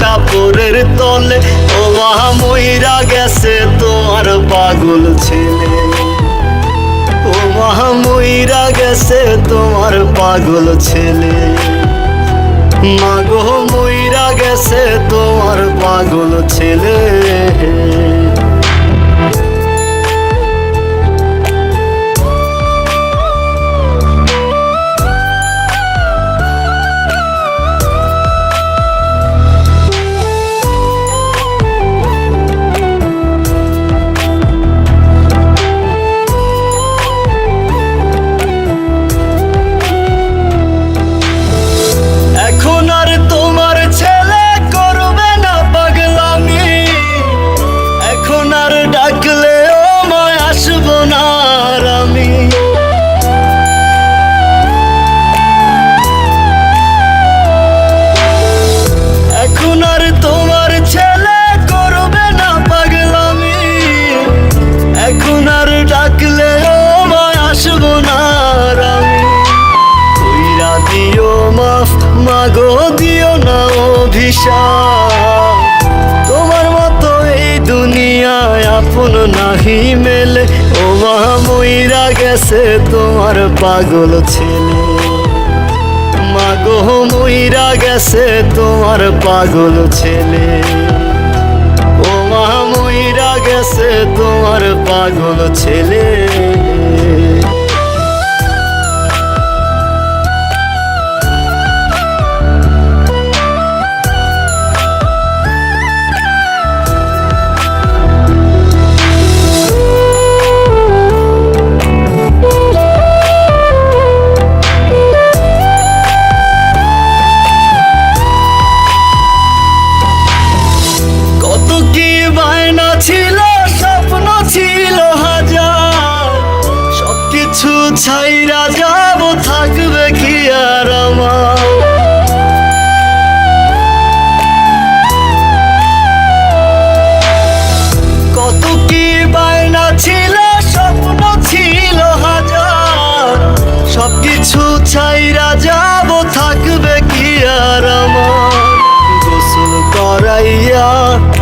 কাপড়ের তলে। ও মহা মইরা গেছে তোমার পাগল ছেলে। ও মহা মইরা গেছে তোমার পাগল ছেলে। মাগো মইরা গেছে তোমার পাগল ছেলে। অভিশাপ তোমার মতো এই দুনিয়ায় আপন নাহি মেলে। ও মা, মইরা গেছে তোমার পাগল ছেলে। মাগো মইরা গেছে তোমার পাগল ছেলে। ও মা, মইরা গেছে তোমার পাগল ছেলে। ছাইরা যাব, থাকবে কি আর আমার? কত কি ছিল ছিল সবকিছু ছাইরা করাইয়া,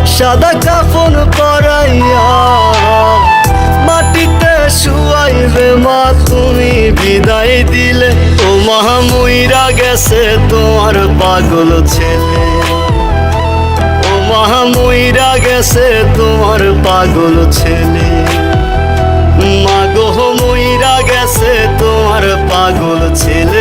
সাদা কাফন পরাইয়া দিলে ও মহামুইরা গেছে তোমার পাগল ছেলে। ও মহামুইরা গেছে তোমার পাগল ছেলে। মাগহ মুইরা গেছে তোমার পাগল ছেলে।